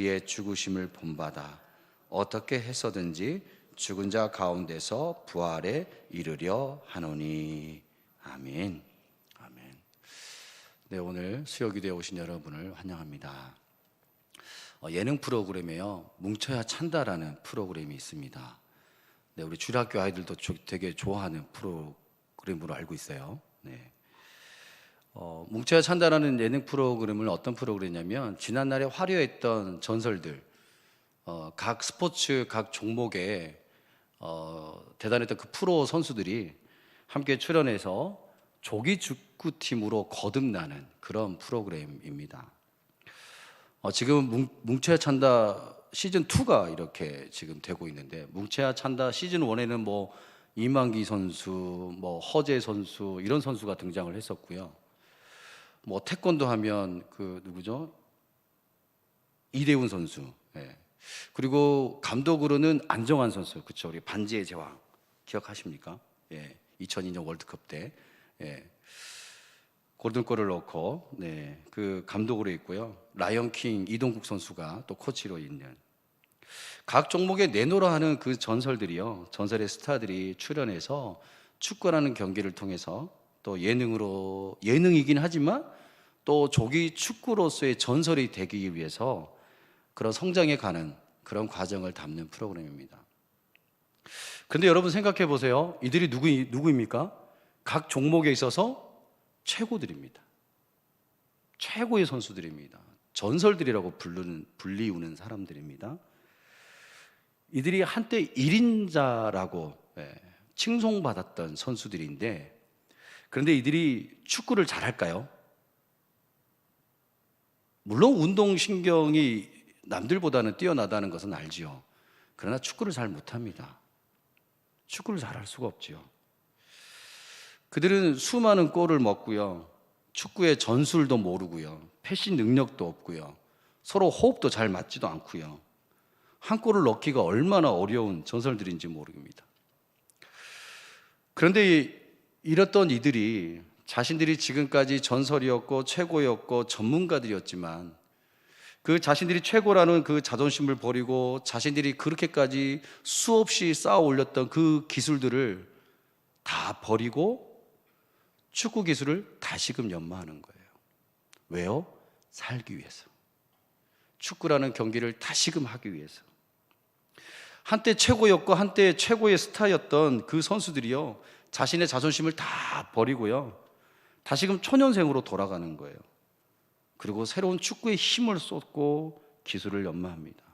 그의 죽으심을 본받아 어떻게 해서든지 죽은 자 가운데서 부활에 이르려 하노니 아멘. 아멘. 네, 오늘 수요 기도에 오신 여러분을 환영합니다. 어, 예능 프로그램에요. 뭉쳐야 찬다라는 프로그램이 있습니다. 네, 우리 주일학교 아이들도 조- 되게 좋아하는 프로그램으로 알고 있어요. 네. 어, 뭉쳐야 찬다라는 예능 프로그램을 어떤 프로그램이냐면 지난날에 화려했던 전설들, 어, 각 스포츠 각 종목에 어, 대단했던 그 프로 선수들이 함께 출연해서 조기 축구팀으로 거듭나는 그런 프로그램입니다. 어, 지금 뭉, 뭉쳐야 찬다 시즌 2가 이렇게 지금 되고 있는데 뭉쳐야 찬다 시즌 1에는 뭐 이만기 선수, 뭐 허재 선수 이런 선수가 등장을 했었고요. 뭐 태권도 하면 그 누구죠? 이대훈 선수. 예. 그리고 감독으로는 안정환 선수. 그렇죠. 우리 반지의 제왕 기억하십니까? 예. 2002년 월드컵 때 예. 골든골을 넣고 네. 그 감독으로 있고요. 라이언킹 이동국 선수가 또 코치로 있는 각 종목에 내노라 하는 그 전설들이요. 전설의 스타들이 출연해서 축구라는 경기를 통해서 또 예능으로 예능이긴 하지만 또 조기 축구로서의 전설이 되기 위해서 그런 성장해 가는 그런 과정을 담는 프로그램입니다. 근데 여러분 생각해 보세요. 이들이 누구 누구입니까? 각 종목에 있어서 최고들입니다. 최고의 선수들입니다. 전설들이라고 부르는 불리우는 사람들입니다. 이들이 한때 1인자라고 예, 칭송받았던 선수들인데 그런데 이들이 축구를 잘할까요? 물론 운동 신경이 남들보다는 뛰어나다는 것은 알지요. 그러나 축구를 잘 못합니다. 축구를 잘할 수가 없지요. 그들은 수많은 골을 먹고요. 축구의 전술도 모르고요. 패신 능력도 없고요. 서로 호흡도 잘 맞지도 않고요. 한 골을 넣기가 얼마나 어려운 전설들인지 모릅니다. 그런데 이랬던 이들이 자신들이 지금까지 전설이었고 최고였고 전문가들이었지만 그 자신들이 최고라는 그 자존심을 버리고 자신들이 그렇게까지 수없이 쌓아 올렸던 그 기술들을 다 버리고 축구 기술을 다시금 연마하는 거예요. 왜요? 살기 위해서. 축구라는 경기를 다시금 하기 위해서. 한때 최고였고 한때 최고의 스타였던 그 선수들이요. 자신의 자존심을 다 버리고요. 다시금 초년생으로 돌아가는 거예요. 그리고 새로운 축구에 힘을 쏟고 기술을 연마합니다.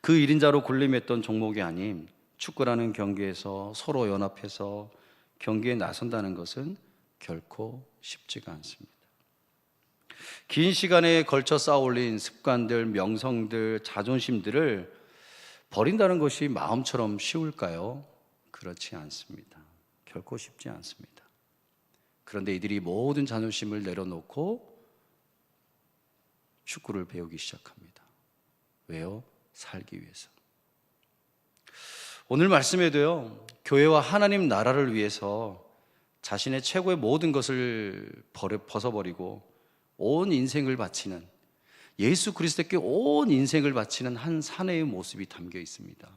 그 1인자로 군림했던 종목이 아닌 축구라는 경기에서 서로 연합해서 경기에 나선다는 것은 결코 쉽지가 않습니다. 긴 시간에 걸쳐 쌓아올린 습관들, 명성들, 자존심들을 버린다는 것이 마음처럼 쉬울까요? 그렇지 않습니다. 결코 쉽지 않습니다. 그런데 이들이 모든 자존심을 내려놓고 축구를 배우기 시작합니다. 왜요? 살기 위해서. 오늘 말씀에도요, 교회와 하나님 나라를 위해서 자신의 최고의 모든 것을 버려, 벗어버리고 온 인생을 바치는 예수 그리스도께 온 인생을 바치는 한 사내의 모습이 담겨 있습니다.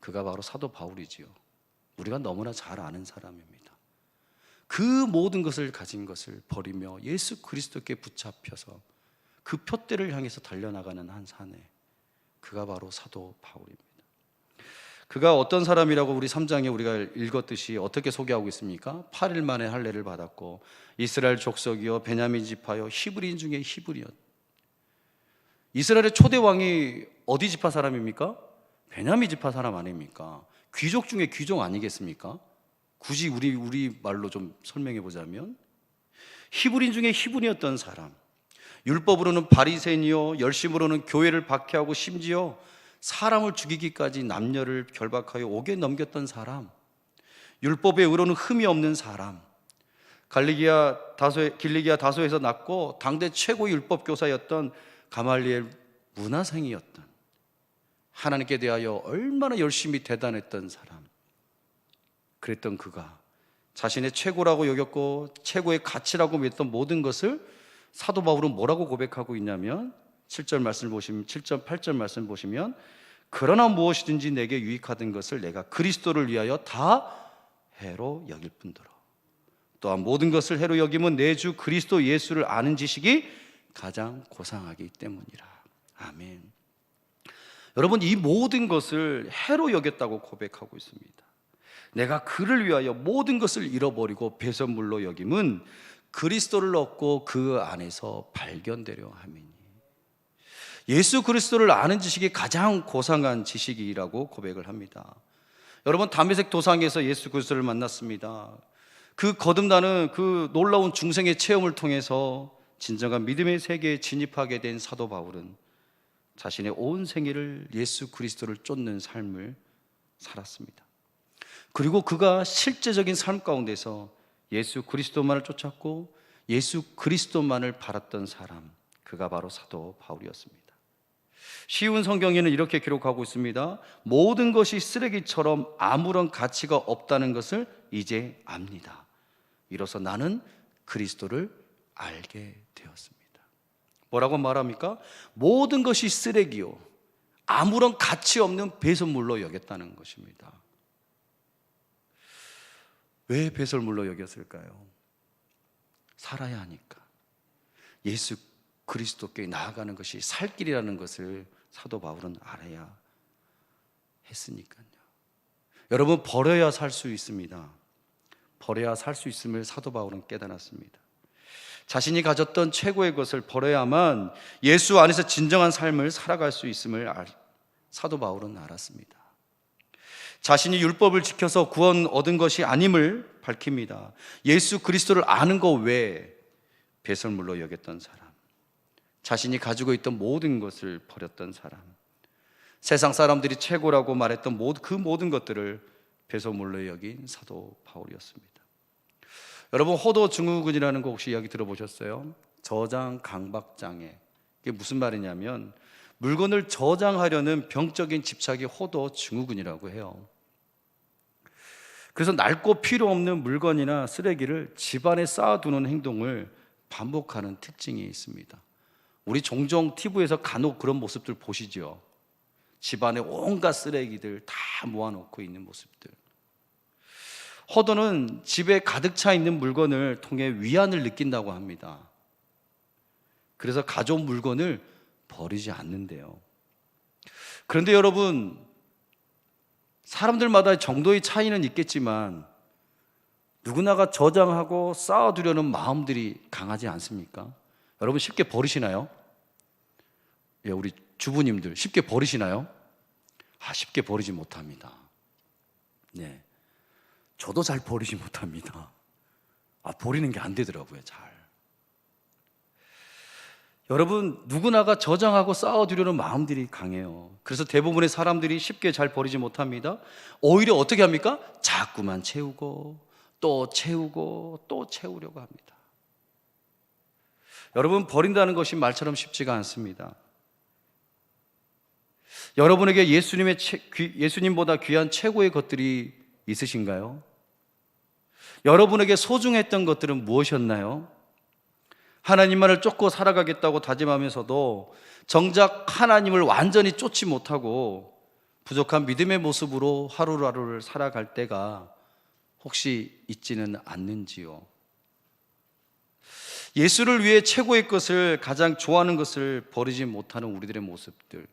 그가 바로 사도 바울이지요. 우리가 너무나 잘 아는 사람입니다. 그 모든 것을 가진 것을 버리며 예수 그리스도께 붙잡혀서 그 표대를 향해서 달려나가는 한 사내. 그가 바로 사도 바울입니다. 그가 어떤 사람이라고 우리 3장에 우리가 읽었듯이 어떻게 소개하고 있습니까? 8일 만에 할례를 받았고 이스라엘 족속이요 베냐민 지파요 히브리인 중에 히브리였. 이스라엘의 초대 왕이 어디 지파 사람입니까? 베냐민 지파 사람 아닙니까? 귀족 중에 귀족 아니겠습니까? 굳이 우리 우리 말로 좀 설명해 보자면 히브리인 중에 히브리였던 사람. 율법으로는 바리새인이요 열심으로는 교회를 박해하고 심지어 사람을 죽이기까지 남녀를 결박하여 옥에 넘겼던 사람. 율법의 의로는 흠이 없는 사람. 갈리기아 다소 길리기아 다소에서 났고 당대 최고 율법 교사였던 가말리엘 문화생이었던 하나님께 대하여 얼마나 열심히 대단했던 사람. 그랬던 그가 자신의 최고라고 여겼고 최고의 가치라고 믿었던 모든 것을 사도 바울은 뭐라고 고백하고 있냐면 7절 말씀 보시면 7절 8절 말씀 보시면 그러나 무엇이든지 내게 유익하던 것을 내가 그리스도를 위하여 다 해로 여길 뿐더러 또한 모든 것을 해로 여김은 내 주 그리스도 예수를 아는 지식이 가장 고상하기 때문이라. 아멘. 여러분 이 모든 것을 해로 여겼다고 고백하고 있습니다. 내가 그를 위하여 모든 것을 잃어버리고 배선물로 여김은 그리스도를 얻고 그 안에서 발견되려 함이니. 예수 그리스도를 아는 지식이 가장 고상한 지식이라고 고백을 합니다. 여러분 담에색 도상에서 예수 그리스도를 만났습니다. 그 거듭나는 그 놀라운 중생의 체험을 통해서 진정한 믿음의 세계에 진입하게 된 사도 바울은 자신의 온 생애를 예수 그리스도를 쫓는 삶을 살았습니다. 그리고 그가 실제적인 삶 가운데서 예수 그리스도만을 쫓았고 예수 그리스도만을 바랐던 사람, 그가 바로 사도 바울이었습니다. 쉬운 성경에는 이렇게 기록하고 있습니다. 모든 것이 쓰레기처럼 아무런 가치가 없다는 것을 이제 압니다. 이로써 나는 그리스도를 알게 되었습니다. 뭐라고 말합니까? 모든 것이 쓰레기요. 아무런 가치 없는 배설물로 여겼다는 것입니다. 왜 배설물로 여겼을까요? 살아야 하니까. 예수 그리스도께 나아가는 것이 살 길이라는 것을 사도 바울은 알아야 했으니까요. 여러분 버려야 살 수 있습니다. 버려야 살 수 있음을 사도 바울은 깨달았습니다. 자신이 가졌던 최고의 것을 버려야만 예수 안에서 진정한 삶을 살아갈 수 있음을 알, 사도 바울은 알았습니다. 자신이 율법을 지켜서 구원 얻은 것이 아님을 밝힙니다. 예수 그리스도를 아는 것 외에 배설물로 여겼던 사람. 자신이 가지고 있던 모든 것을 버렸던 사람. 세상 사람들이 최고라고 말했던 그 모든 것들을 배설물로 여긴 사도 바울이었습니다. 여러분 호도 증후군이라는 거 혹시 이야기 들어보셨어요? 저장 강박 장애. 이게 무슨 말이냐면 물건을 저장하려는 병적인 집착이 호도 증후군이라고 해요. 그래서 낡고 필요 없는 물건이나 쓰레기를 집안에 쌓아두는 행동을 반복하는 특징이 있습니다. 우리 종종 TV에서 간혹 그런 모습들 보시죠. 집안에 온갖 쓰레기들 다 모아놓고 있는 모습들. 허도는 집에 가득 차 있는 물건을 통해 위안을 느낀다고 합니다. 그래서 가져온 물건을 버리지 않는데요. 그런데 여러분, 사람들마다 정도의 차이는 있겠지만 누구나가 저장하고 쌓아두려는 마음들이 강하지 않습니까? 여러분 쉽게 버리시나요? 예, 우리 주부님들 쉽게 버리시나요? 아, 쉽게 버리지 못합니다. 네. 저도 잘 버리지 못합니다. 아, 버리는 게 안 되더라고요, 잘. 여러분, 누구나가 저장하고 쌓아두려는 마음들이 강해요. 그래서 대부분의 사람들이 쉽게 잘 버리지 못합니다. 오히려 어떻게 합니까? 자꾸만 채우고, 또 채우고, 또 채우려고 합니다. 여러분, 버린다는 것이 말처럼 쉽지가 않습니다. 여러분에게 예수님의 예수님보다 귀한 최고의 것들이 있으신가요? 여러분에게 소중했던 것들은 무엇이었나요? 하나님만을 쫓고 살아가겠다고 다짐하면서도 정작 하나님을 완전히 쫓지 못하고 부족한 믿음의 모습으로 하루하루를 살아갈 때가 혹시 있지는 않는지요? 예수를 위해 최고의 것을 가장 좋아하는 것을 버리지 못하는 우리들의 모습들.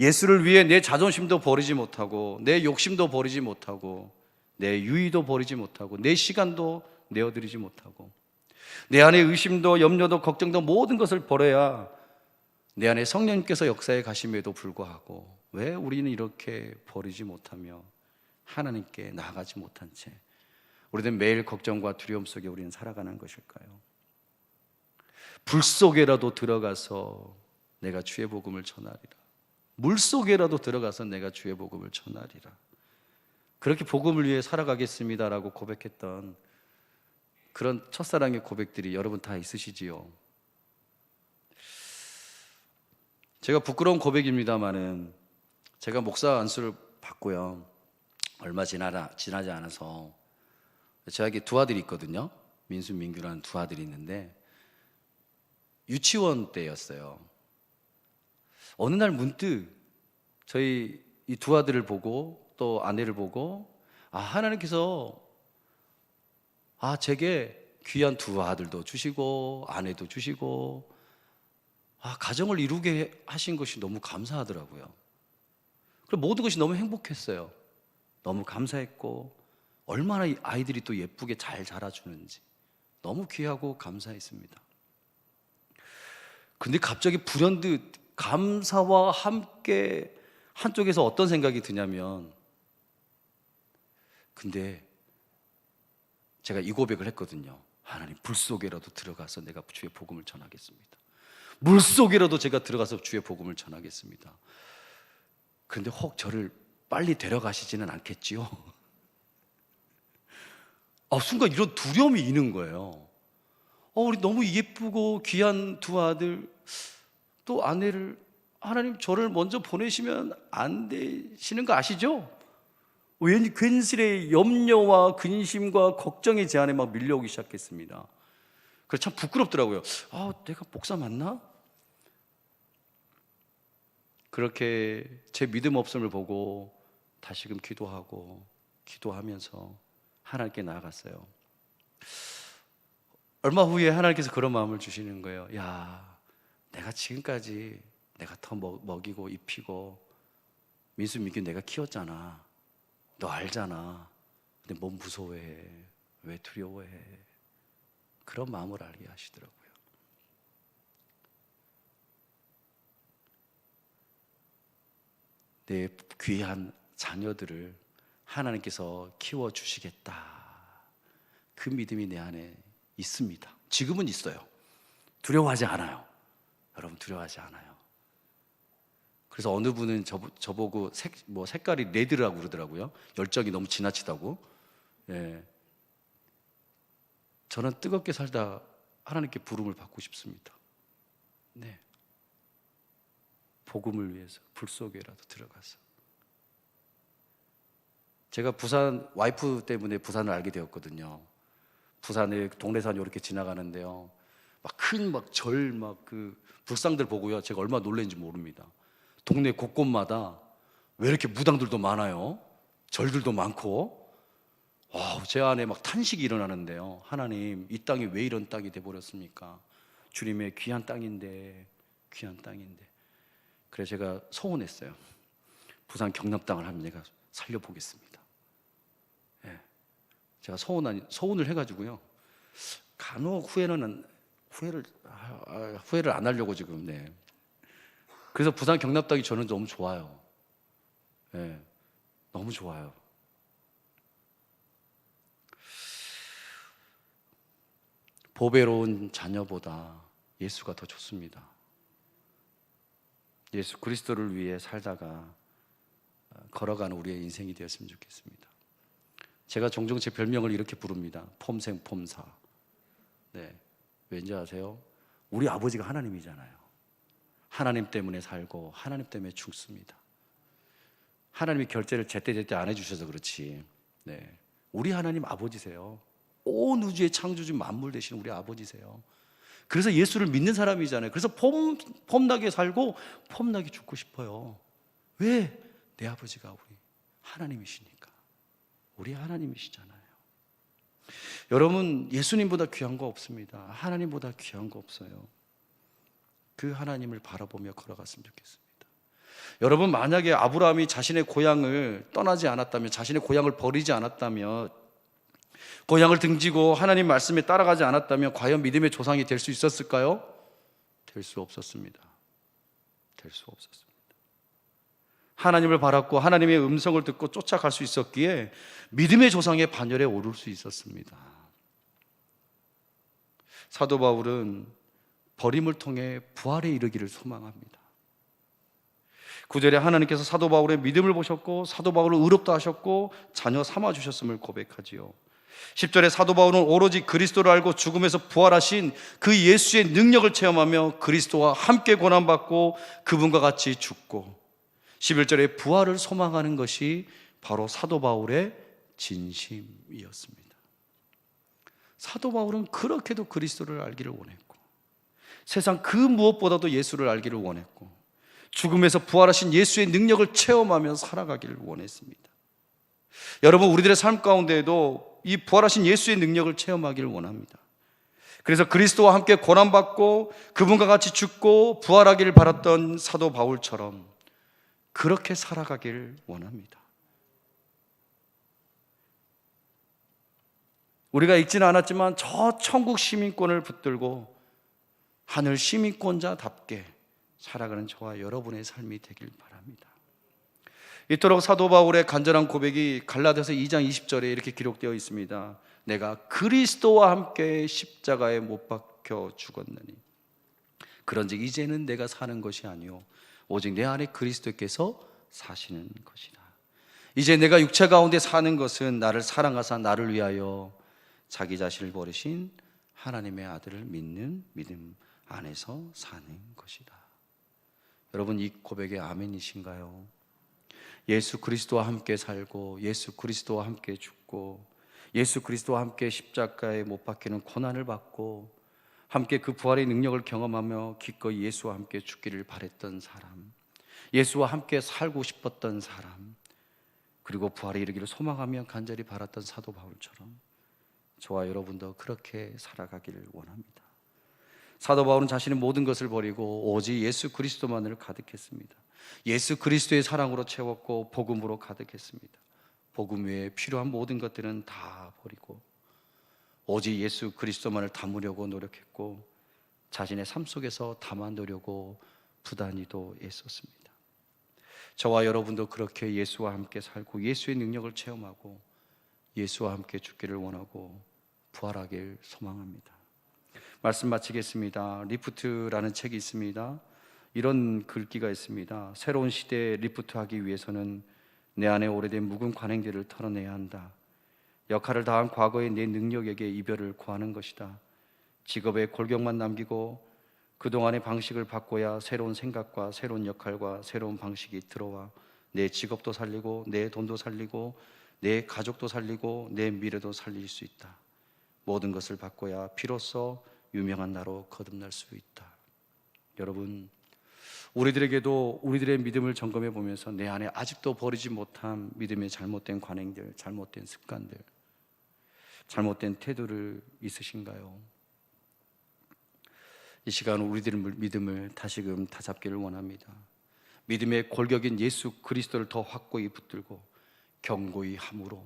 예수를 위해 내 자존심도 버리지 못하고 내 욕심도 버리지 못하고 내 유의도 버리지 못하고 내 시간도 내어드리지 못하고 내 안에 의심도 염려도 걱정도 모든 것을 버려야 내 안에 성령님께서 역사에 가심에도 불구하고 왜 우리는 이렇게 버리지 못하며 하나님께 나아가지 못한 채 우리는 매일 걱정과 두려움 속에 우리는 살아가는 것일까요? 불 속에라도 들어가서 내가 주의 복음을 전하리라. 물 속에라도 들어가서 내가 주의 복음을 전하리라. 그렇게 복음을 위해 살아가겠습니다라고 고백했던 그런 첫사랑의 고백들이 여러분 다 있으시지요. 제가 부끄러운 고백입니다만은 제가 목사 안수를 받고요. 얼마 지나, 지나지 않아서 저에게 두 아들이 있거든요. 민수, 민규라는 두 아들이 있는데 유치원 때였어요. 어느 날 문득 저희 이 두 아들을 보고 또 아내를 보고 아 하나님께서 아 제게 귀한 두 아들도 주시고 아내도 주시고 아 가정을 이루게 하신 것이 너무 감사하더라고요. 그리고 모든 것이 너무 행복했어요. 너무 감사했고 얼마나 이 아이들이 또 예쁘게 잘 자라주는지 너무 귀하고 감사했습니다. 근데 갑자기 불현듯 감사와 함께 한쪽에서 어떤 생각이 드냐면 근데 제가 이 고백을 했거든요. 하나님 불 속에라도 들어가서 내가 주의 복음을 전하겠습니다. 물 속에라도 제가 들어가서 주의 복음을 전하겠습니다. 그런데 혹 저를 빨리 데려가시지는 않겠지요? 아, 순간 이런 두려움이 있는 거예요. 어, 우리 너무 예쁘고 귀한 두 아들, 또 아내를, 하나님 저를 먼저 보내시면 안 되시는 거 아시죠? 왠 괜스레 염려와 근심과 걱정의 제안에 막 밀려오기 시작했습니다. 그래서 참 부끄럽더라고요. 아, 내가 목사 맞나? 그렇게 제 믿음 없음을 보고 다시금 기도하고 기도하면서 하나님께 나아갔어요. 얼마 후에 하나님께서 그런 마음을 주시는 거예요. 야, 내가 지금까지 내가 더 먹- 먹이고 입히고 민수 민규 내가 키웠잖아. 너 알잖아. 근데 몸 무서워해. 왜 두려워해? 그런 마음을 알게 하시더라고요. 내 귀한 자녀들을 하나님께서 키워 주시겠다. 그 믿음이 내 안에 있습니다. 지금은 있어요. 두려워하지 않아요. 여러분 두려워하지 않아요. 그래서 어느 분은 저, 저보고 색, 뭐 색깔이 레드라고 그러더라고요. 열정이 너무 지나치다고. 예. 저는 뜨겁게 살다 하나님께 부름을 받고 싶습니다. 네. 복음을 위해서 불 속에라도 들어가서. 제가 부산 와이프 때문에 부산을 알게 되었거든요. 부산에 동래산 이렇게 지나가는데요. 막큰막그 불상들 보고요. 제가 얼마나 놀랐는지 모릅니다. 동네 곳곳마다 왜 이렇게 무당들도 많아요? 절들도 많고. 와, 제 안에 막 탄식이 일어나는데요. 하나님, 이 땅이 왜 이런 땅이 돼 버렸습니까? 주님의 귀한 땅인데, 귀한 땅인데. 그래서 제가 서운했어요. 부산 경남 땅을 한번 내가 살려 보겠습니다. 예. 제가 서운한 서운을 해 가지고요. 간혹 후회는 후회를 아, 아, 후회를 안 하려고 지금 네. 그래서 부산 경남 땅이 저는 너무 좋아요. 예. 너무 좋아요. 보배로운 자녀보다 예수가 더 좋습니다. 예수 그리스도를 위해 살다가 어, 걸어가는 우리의 인생이 되었으면 좋겠습니다. 제가 종종 제 별명을 이렇게 부릅니다. 폼생 폼사. 네. 왠지 아세요? 우리 아버지가 하나님이잖아요. 하나님 때문에 살고 하나님 때문에 죽습니다. 하나님이 결제를 제때제때 안 해주셔서 그렇지. 네. 우리 하나님 아버지세요. 온 우주의 창조주 만물 되신 우리 아버지세요. 그래서 예수를 믿는 사람이잖아요. 그래서 폼, 폼나게 살고 폼나게 죽고 싶어요. 왜? 내 아버지가 우리 하나님이시니까. 우리 하나님이시잖아요. 여러분, 예수님보다 귀한 거 없습니다. 하나님보다 귀한 거 없어요. 그 하나님을 바라보며 걸어갔으면 좋겠습니다. 여러분, 만약에 아브라함이 자신의 고향을 떠나지 않았다면, 자신의 고향을 버리지 않았다면, 고향을 등지고 하나님 말씀에 따라가지 않았다면, 과연 믿음의 조상이 될 수 있었을까요? 될 수 없었습니다. 될 수 없었습니다. 하나님을 바랐고 하나님의 음성을 듣고 쫓아갈 수 있었기에 믿음의 조상의 반열에 오를 수 있었습니다. 사도 바울은 버림을 통해 부활에 이르기를 소망합니다. 구절에 하나님께서 사도 바울의 믿음을 보셨고 사도 바울을 의롭다 하셨고 자녀 삼아 주셨음을 고백하지요. 10절에 사도 바울은 오로지 그리스도를 알고 죽음에서 부활하신 그 예수의 능력을 체험하며 그리스도와 함께 고난받고 그분과 같이 죽고 11절에 부활을 소망하는 것이 바로 사도 바울의 진심이었습니다. 사도 바울은 그렇게도 그리스도를 알기를 원했고 세상 그 무엇보다도 예수를 알기를 원했고 죽음에서 부활하신 예수의 능력을 체험하며 살아가기를 원했습니다. 여러분, 우리들의 삶 가운데에도 이 부활하신 예수의 능력을 체험하기를 원합니다. 그래서 그리스도와 함께 고난받고 그분과 같이 죽고 부활하기를 바랐던 사도 바울처럼 그렇게 살아가기를 원합니다. 우리가 읽지는 않았지만 저 천국 시민권을 붙들고 하늘 시민권자답게 살아가는 저와 여러분의 삶이 되길 바랍니다. 이토록 사도 바울의 간절한 고백이 갈라디아서 2장 20절에 이렇게 기록되어 있습니다. 내가 그리스도와 함께 십자가에 못 박혀 죽었느니 그런즉 이제는 내가 사는 것이 아니요 오직 내 안에 그리스도께서 사시는 것이다. 이제 내가 육체 가운데 사는 것은 나를 사랑하사 나를 위하여 자기 자신을 버리신 하나님의 아들을 믿는 믿음 안에서 사는 것이다. 여러분 이 고백에 아멘이신가요? 예수 그리스도와 함께 살고 예수 그리스도와 함께 죽고 예수 그리스도와 함께 십자가에 못 박히는 고난을 받고 함께 그 부활의 능력을 경험하며 기꺼이 예수와 함께 죽기를 바랬던 사람 예수와 함께 살고 싶었던 사람 그리고 부활에 이르기를 소망하며 간절히 바랐던 사도 바울처럼 저와 여러분도 그렇게 살아가기를 원합니다. 사도 바울은 자신의 모든 것을 버리고 오직 예수 그리스도만을 가득했습니다. 예수 그리스도의 사랑으로 채웠고 복음으로 가득했습니다. 복음 외에 필요한 모든 것들은 다 버리고 오직 예수 그리스도만을 담으려고 노력했고 자신의 삶 속에서 담아 놓으려고 부단히도 애썼습니다. 저와 여러분도 그렇게 예수와 함께 살고 예수의 능력을 체험하고 예수와 함께 죽기를 원하고 부활하길 소망합니다. 말씀 마치겠습니다. 리프트라는 책이 있습니다. 이런 글귀가 있습니다. 새로운 시대에 리프트하기 위해서는 내 안에 오래된 묵은 관행들을 털어내야 한다. 역할을 다한 과거의 내 능력에게 이별을 구하는 것이다. 직업에 골격만 남기고 그동안의 방식을 바꿔야 새로운 생각과 새로운 역할과 새로운 방식이 들어와 내 직업도 살리고 내 돈도 살리고 내 가족도 살리고 내 미래도 살릴 수 있다. 모든 것을 바꿔야 비로소 유명한 나로 거듭날 수 있다. 여러분, 우리들에게도 우리들의 믿음을 점검해 보면서 내 안에 아직도 버리지 못한 믿음의 잘못된 관행들, 잘못된 습관들, 잘못된 태도를 있으신가요? 이 시간 우리들의 믿음을 다시금 다잡기를 원합니다. 믿음의 골격인 예수 그리스도를 더 확고히 붙들고 경고히 함으로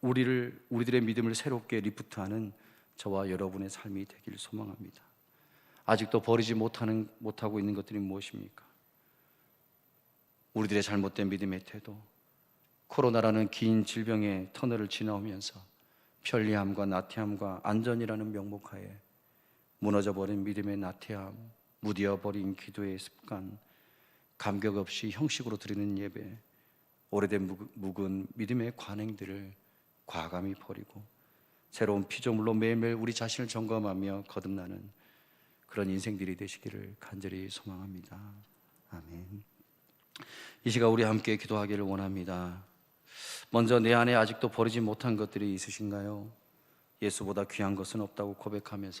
우리를 우리들의 믿음을 새롭게 리프트하는 저와 여러분의 삶이 되길 소망합니다. 아직도 버리지 못하는 못하고 있는 것들이 무엇입니까? 우리들의 잘못된 믿음의 태도, 코로나라는 긴 질병의 터널을 지나오면서 편리함과 나태함과 안전이라는 명목하에 무너져 버린 믿음의 나태함, 무디어 버린 기도의 습관, 감격 없이 형식으로 드리는 예배, 오래된 묵은 믿음의 관행들을 과감히 버리고 새로운 피조물로 매일매일 우리 자신을 점검하며 거듭나는 그런 인생들이 되시기를 간절히 소망합니다. 아멘. 이 시간 우리 함께 기도하기를 원합니다. 먼저 내 안에 아직도 버리지 못한 것들이 있으신가요? 예수보다 귀한 것은 없다고 고백하면서